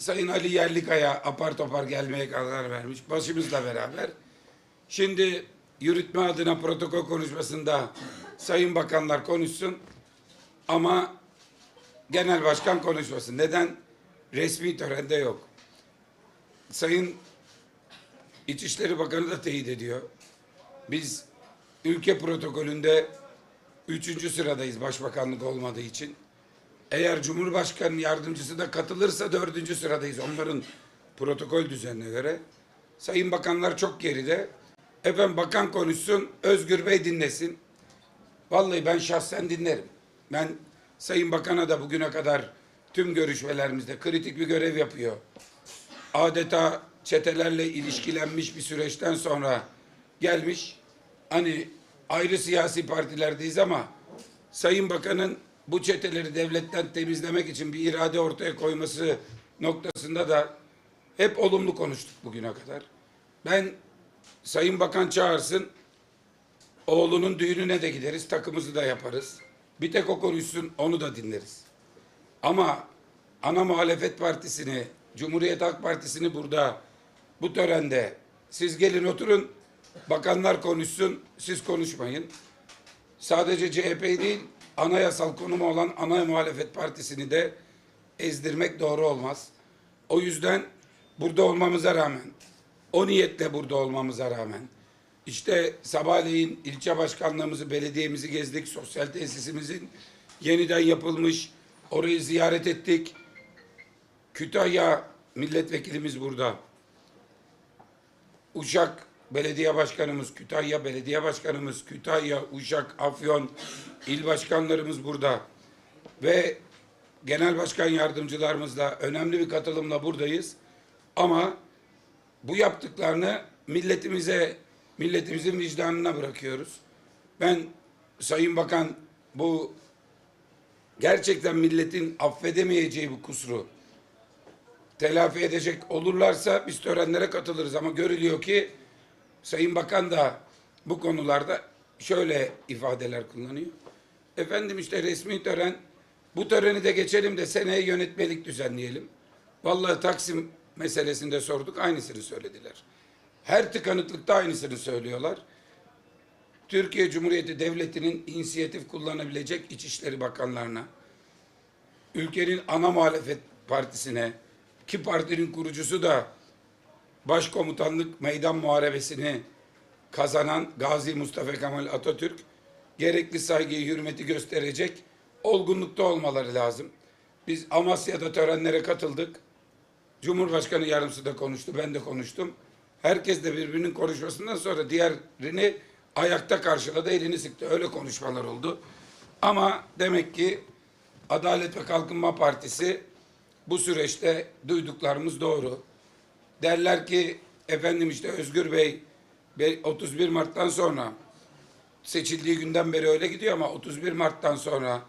Sayın Ali Yerlikaya apar topar gelmeye karar vermiş. Başımızla beraber. Şimdi yürütme adına protokol konuşmasında Sayın Bakanlar konuşsun ama Genel Başkan konuşmasın. Neden? Resmi törende yok. Sayın İçişleri Bakanı da teyit ediyor. Biz ülke protokolünde üçüncü sıradayız başbakanlık olmadığı için. Eğer Cumhurbaşkanı yardımcısı da katılırsa dördüncü sıradayız onların protokol düzenine göre. Sayın bakanlar çok geride. Efendim bakan konuşsun, Özgür Bey dinlesin. Vallahi ben şahsen dinlerim. Ben Sayın Bakan'a da bugüne kadar tüm görüşmelerimizde kritik bir görev yapıyor. Adeta çetelerle ilişkilenmiş bir süreçten sonra gelmiş. Hani ayrı siyasi partilerdeyiz ama Sayın Bakan'ın bu çeteleri devletten temizlemek için bir irade ortaya koyması noktasında da hep olumlu konuştuk bugüne kadar. Ben Sayın Bakan çağırsın, oğlunun düğününe de gideriz, takımızı da yaparız. Bir tek o konuşsun, onu da dinleriz. Ama ana muhalefet partisini, Cumhuriyet Halk Partisi'ni burada bu törende siz gelin oturun, bakanlar konuşsun, siz konuşmayın. Sadece CHP değil, anayasal konumu olan ana muhalefet partisini de ezdirmek doğru olmaz. O yüzden burada olmamıza rağmen, o niyetle burada olmamıza rağmen, işte sabahleyin ilçe başkanlığımızı, belediyemizi gezdik, sosyal tesisimizin yeniden yapılmış, orayı ziyaret ettik. Kütahya milletvekilimiz burada. Uşak Belediye Başkanımız, Kütahya Belediye Başkanımız, Kütahya, Uşak, Afyon il başkanlarımız burada. Ve genel başkan yardımcılarımızla önemli bir katılımla buradayız. Ama bu yaptıklarını milletimize, milletimizin vicdanına bırakıyoruz. Ben Sayın Bakan bu gerçekten milletin affedemeyeceği bu kusuru telafi edecek olurlarsa biz törenlere katılırız ama görülüyor ki Sayın Bakan da bu konularda şöyle ifadeler kullanıyor. Efendim işte resmi tören bu töreni de geçelim de seneye yönetmelik düzenleyelim. Vallahi Taksim meselesinde sorduk aynısını söylediler. Her tıkanıklıkta aynısını söylüyorlar. Türkiye Cumhuriyeti Devleti'nin inisiyatif kullanabilecek İçişleri Bakanlarına, ülkenin ana muhalefet partisine, ki partinin kurucusu da başkomutanlık meydan muharebesini kazanan Gazi Mustafa Kemal Atatürk gerekli saygıyı, hürmeti gösterecek olgunlukta olmaları lazım. Biz Amasya'da törenlere katıldık. Cumhurbaşkanı yardımcısı da konuştu, ben de konuştum. Herkes de birbirinin konuşmasından sonra diğerini ayakta karşıladı, elini sıktı. Öyle konuşmalar oldu. Ama demek ki Adalet ve Kalkınma Partisi bu süreçte duyduklarımız doğru. Derler ki efendim işte Özgür Bey be- 31 Mart'tan sonra seçildiği günden beri öyle gidiyor ama 31 Mart'tan sonra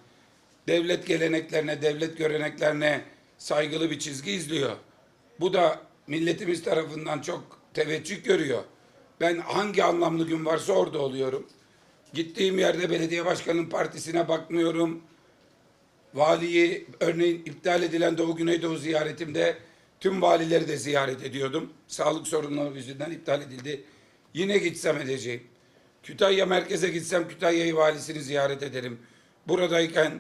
devlet geleneklerine, devlet göreneklerine saygılı bir çizgi izliyor. Bu da milletimiz tarafından çok teveccüh görüyor. Ben hangi anlamlı gün varsa orada oluyorum. Gittiğim yerde belediye başkanının partisine bakmıyorum. Valiyi örneğin iptal edilen Doğu Güneydoğu ziyaretimde tüm valileri de ziyaret ediyordum. Sağlık sorunları yüzünden iptal edildi. Yine gitsem edeceğim. Kütahya merkeze gitsem Kütahya'yı valisini ziyaret ederim. Buradayken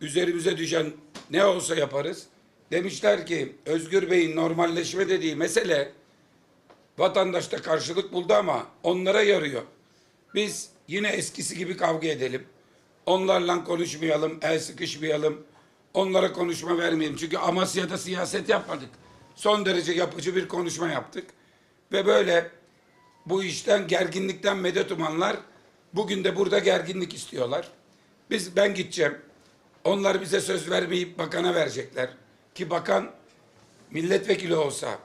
üzerimize düşen ne olsa yaparız. Demişler ki Özgür Bey'in normalleşme dediği mesele vatandaşta karşılık buldu ama onlara yarıyor. Biz yine eskisi gibi kavga edelim. Onlarla konuşmayalım, el sıkışmayalım. Onlara konuşma vermeyelim. Çünkü Amasya'da siyaset yapmadık. Son derece yapıcı bir konuşma yaptık. Ve böyle bu işten gerginlikten medet umanlar bugün de burada gerginlik istiyorlar. Biz ben gideceğim. Onlar bize söz vermeyip bakana verecekler. Ki bakan milletvekili olsa,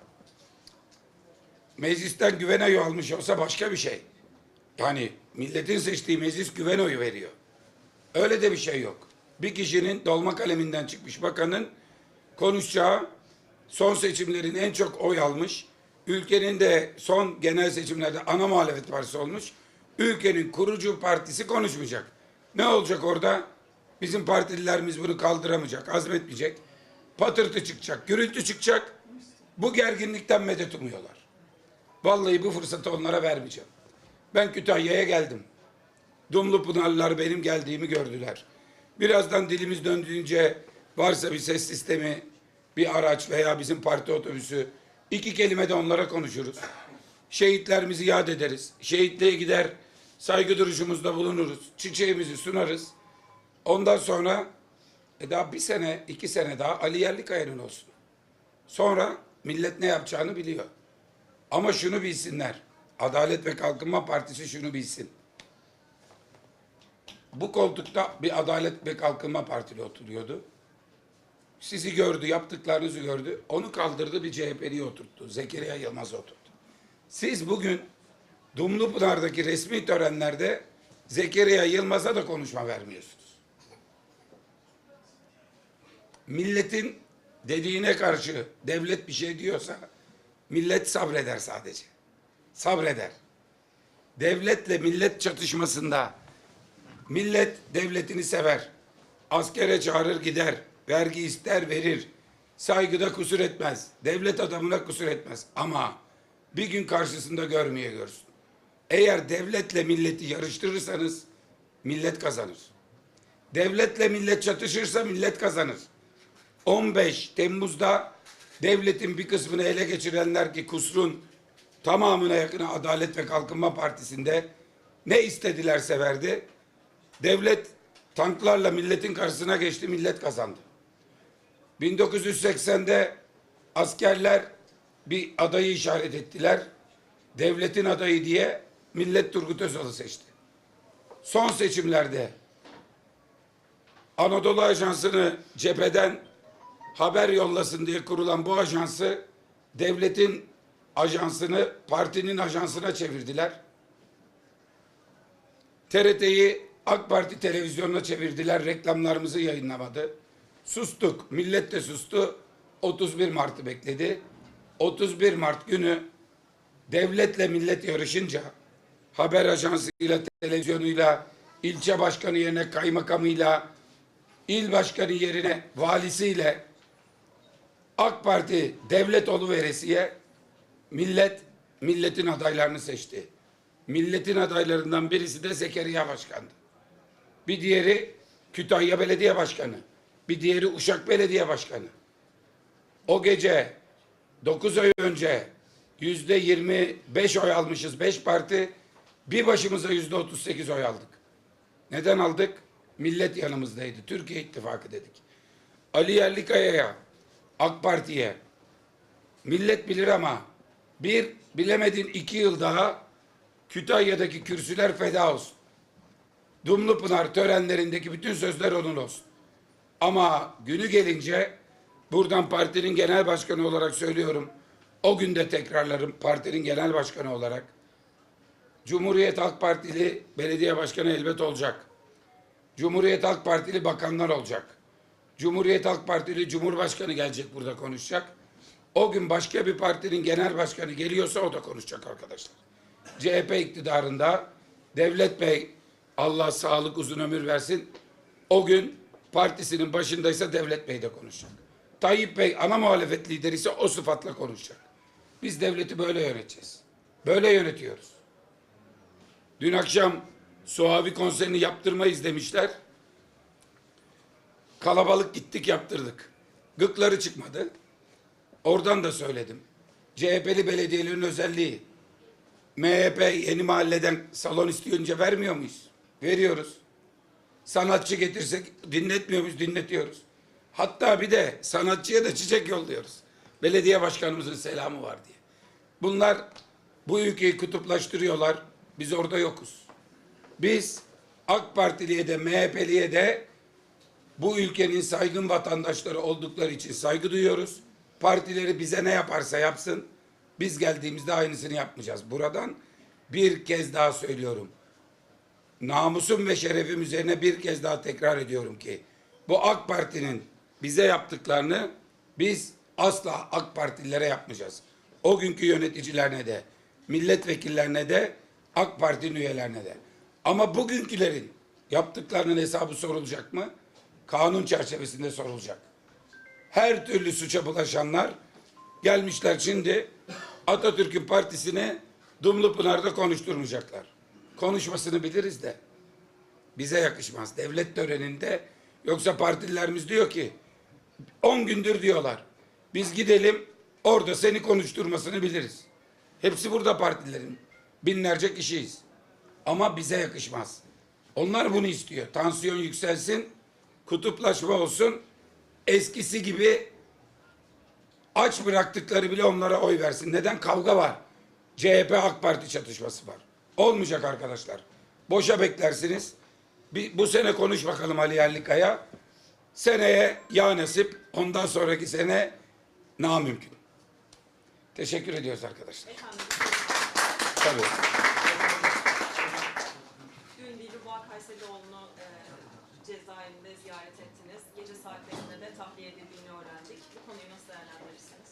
meclisten güven oyu almış olsa başka bir şey. Yani milletin seçtiği meclis güven oyu veriyor. Öyle de bir şey yok. Bir kişinin dolma kaleminden çıkmış bakanın konuşacağı son seçimlerin en çok oy almış, ülkenin de son genel seçimlerde ana muhalefet partisi olmuş, ülkenin kurucu partisi konuşmayacak. Ne olacak orada? Bizim partililerimiz bunu kaldıramayacak, azmetmeyecek. Patırtı çıkacak, gürültü çıkacak. Bu gerginlikten medet umuyorlar. Vallahi bu fırsatı onlara vermeyeceğim. Ben Kütahya'ya geldim. Dumlu Pınarlılar benim geldiğimi gördüler. Birazdan dilimiz döndüğünce varsa bir ses sistemi, bir araç veya bizim parti otobüsü iki kelime de onlara konuşuruz. Şehitlerimizi yad ederiz. Şehitliğe gider saygı duruşumuzda bulunuruz. Çiçeğimizi sunarız. Ondan sonra e daha bir sene, iki sene daha Ali Yerlikaya'nın olsun. Sonra millet ne yapacağını biliyor. Ama şunu bilsinler. Adalet ve Kalkınma Partisi şunu bilsin. Bu koltukta bir Adalet ve Kalkınma Partili oturuyordu. Sizi gördü, yaptıklarınızı gördü. Onu kaldırdı bir CHP'liyi oturttu. Zekeriya Yılmaz oturttu. Siz bugün Dumlupınar'daki resmi törenlerde Zekeriya Yılmaz'a da konuşma vermiyorsunuz. Milletin dediğine karşı devlet bir şey diyorsa millet sabreder sadece. Sabreder. Devletle millet çatışmasında millet devletini sever. Askere çağırır gider. Vergi ister verir. Saygıda kusur etmez. Devlet adamına kusur etmez. Ama bir gün karşısında görmeye görsün. Eğer devletle milleti yarıştırırsanız millet kazanır. Devletle millet çatışırsa millet kazanır. 15 Temmuz'da devletin bir kısmını ele geçirenler ki kusrun tamamına yakını Adalet ve Kalkınma Partisi'nde ne istedilerse verdi. Devlet tanklarla milletin karşısına geçti, millet kazandı. 1980'de askerler bir adayı işaret ettiler. Devletin adayı diye millet Turgut Özal'ı seçti. Son seçimlerde Anadolu Ajansı'nı cepheden haber yollasın diye kurulan bu ajansı devletin ajansını partinin ajansına çevirdiler. TRT'yi AK Parti televizyonuna çevirdiler. Reklamlarımızı yayınlamadı. Sustuk. Millet de sustu. 31 Mart'ı bekledi. 31 Mart günü devletle millet yarışınca haber ajansıyla, televizyonuyla, ilçe başkanı yerine kaymakamıyla, il başkanı yerine valisiyle AK Parti devlet veresiye millet milletin adaylarını seçti. Milletin adaylarından birisi de Zekeriya Başkan'dı. Bir diğeri Kütahya Belediye Başkanı. Bir diğeri Uşak Belediye Başkanı. O gece 9 ay önce yüzde 25 oy almışız 5 parti. Bir başımıza yüzde 38 oy aldık. Neden aldık? Millet yanımızdaydı. Türkiye İttifakı dedik. Ali Yerlikaya'ya, AK Parti'ye millet bilir ama bir bilemedin iki yıl daha Kütahya'daki kürsüler feda olsun. Dumlupınar törenlerindeki bütün sözler onun olsun. Ama günü gelince buradan partinin genel başkanı olarak söylüyorum. O günde tekrarlarım partinin genel başkanı olarak. Cumhuriyet Halk Partili belediye başkanı elbet olacak. Cumhuriyet Halk Partili bakanlar olacak. Cumhuriyet Halk Partili Cumhurbaşkanı gelecek burada konuşacak. O gün başka bir partinin genel başkanı geliyorsa o da konuşacak arkadaşlar. CHP iktidarında Devlet Bey Allah sağlık uzun ömür versin. O gün partisinin başındaysa Devlet Bey de konuşacak. Tayyip Bey ana muhalefet lideri ise o sıfatla konuşacak. Biz devleti böyle yöneteceğiz. Böyle yönetiyoruz. Dün akşam Suavi konserini yaptırmayız demişler. Kalabalık gittik yaptırdık. Gıkları çıkmadı. Oradan da söyledim. CHP'li belediyelerin özelliği. MHP yeni mahalleden salon isteyince vermiyor muyuz? Veriyoruz. Sanatçı getirsek dinletmiyor muyuz? Dinletiyoruz. Hatta bir de sanatçıya da çiçek yolluyoruz. Belediye başkanımızın selamı var diye. Bunlar bu ülkeyi kutuplaştırıyorlar. Biz orada yokuz. Biz AK Partiliye de MHP'liye de bu ülkenin saygın vatandaşları oldukları için saygı duyuyoruz. Partileri bize ne yaparsa yapsın. Biz geldiğimizde aynısını yapmayacağız. Buradan bir kez daha söylüyorum. Namusum ve şerefim üzerine bir kez daha tekrar ediyorum ki bu AK Parti'nin bize yaptıklarını biz asla AK Partililere yapmayacağız. O günkü yöneticilerine de, milletvekillerine de, AK Parti'nin üyelerine de. Ama bugünkülerin yaptıklarının hesabı sorulacak mı? Kanun çerçevesinde sorulacak. Her türlü suça bulaşanlar Gelmişler şimdi Atatürk'ün partisini Dumlupınar'da konuşturmayacaklar. Konuşmasını biliriz de bize yakışmaz. Devlet töreninde yoksa partililerimiz diyor ki 10 gündür diyorlar. Biz gidelim orada seni konuşturmasını biliriz. Hepsi burada partilerin. Binlerce kişiyiz. Ama bize yakışmaz. Onlar bunu istiyor. Tansiyon yükselsin, kutuplaşma olsun. Eskisi gibi aç bıraktıkları bile onlara oy versin. Neden? Kavga var. CHP AK Parti çatışması var. Olmayacak arkadaşlar. Boşa beklersiniz. Bir, bu sene konuş bakalım Ali Yerlikaya. Seneye ya nasip, ondan sonraki sene namümkün. Teşekkür ediyoruz arkadaşlar. Tabii. dün Dilruba Kayserioğlu'nu e, cezaevinde ziyaret ettiniz. Gece saatlerinde de tahliye edildiğini öğrendik. Bu konuyu nasıl değerlendirirsiniz?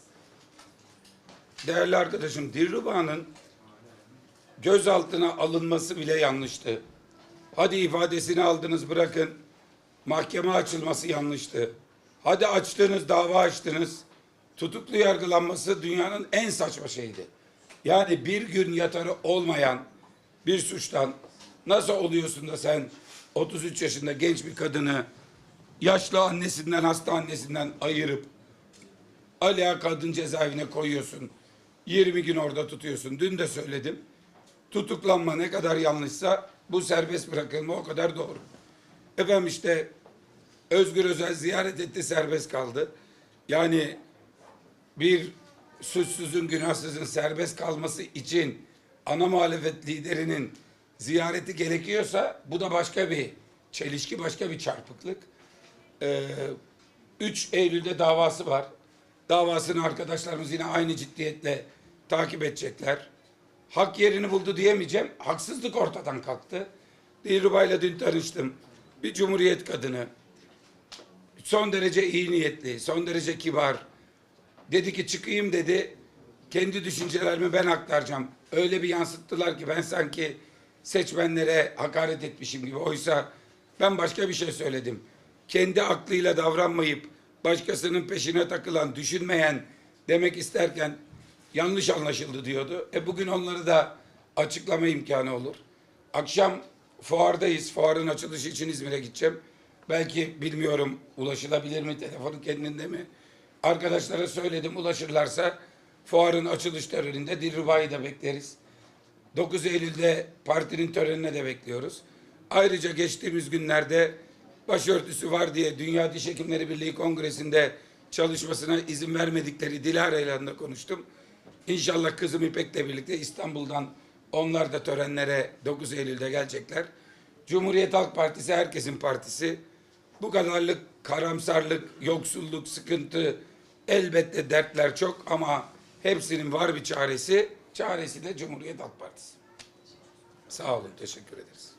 Değerli arkadaşım Dilruba'nın gözaltına alınması bile yanlıştı. Hadi ifadesini aldınız bırakın. Mahkeme açılması yanlıştı. Hadi açtınız dava açtınız. Tutuklu yargılanması dünyanın en saçma şeydi. Yani bir gün yatarı olmayan bir suçtan nasıl oluyorsun da sen 33 yaşında genç bir kadını yaşlı annesinden hasta annesinden ayırıp Aliya kadın cezaevine koyuyorsun. 20 gün orada tutuyorsun. Dün de söyledim. Tutuklanma ne kadar yanlışsa bu serbest bırakılma o kadar doğru. Efendim işte Özgür Özel ziyaret etti serbest kaldı. Yani bir suçsuzun günahsızın serbest kalması için ana muhalefet liderinin ziyareti gerekiyorsa bu da başka bir çelişki, başka bir çarpıklık. Ee, 3 Eylül'de davası var. Davasını arkadaşlarımız yine aynı ciddiyetle takip edecekler. Hak yerini buldu diyemeyeceğim. Haksızlık ortadan kalktı. Dilruba'yla dün tanıştım. Bir cumhuriyet kadını. Son derece iyi niyetli, son derece kibar. Dedi ki çıkayım dedi. Kendi düşüncelerimi ben aktaracağım. Öyle bir yansıttılar ki ben sanki seçmenlere hakaret etmişim gibi. Oysa ben başka bir şey söyledim. Kendi aklıyla davranmayıp başkasının peşine takılan, düşünmeyen demek isterken yanlış anlaşıldı diyordu. E bugün onları da açıklama imkanı olur. Akşam fuardayız. Fuarın açılışı için İzmir'e gideceğim. Belki bilmiyorum ulaşılabilir mi telefonu kendinde mi? Arkadaşlara söyledim ulaşırlarsa fuarın açılış töreninde Dilruba'yı da bekleriz. 9 Eylül'de partinin törenine de bekliyoruz. Ayrıca geçtiğimiz günlerde başörtüsü var diye Dünya Diş Hekimleri Birliği Kongresi'nde çalışmasına izin vermedikleri Dilara ile konuştum. İnşallah kızım İpek'le birlikte İstanbul'dan onlar da törenlere 9 Eylül'de gelecekler. Cumhuriyet Halk Partisi herkesin partisi. Bu kadarlık karamsarlık, yoksulluk, sıkıntı elbette dertler çok ama hepsinin var bir çaresi. Çaresi de Cumhuriyet Halk Partisi. Sağ olun, teşekkür ederiz.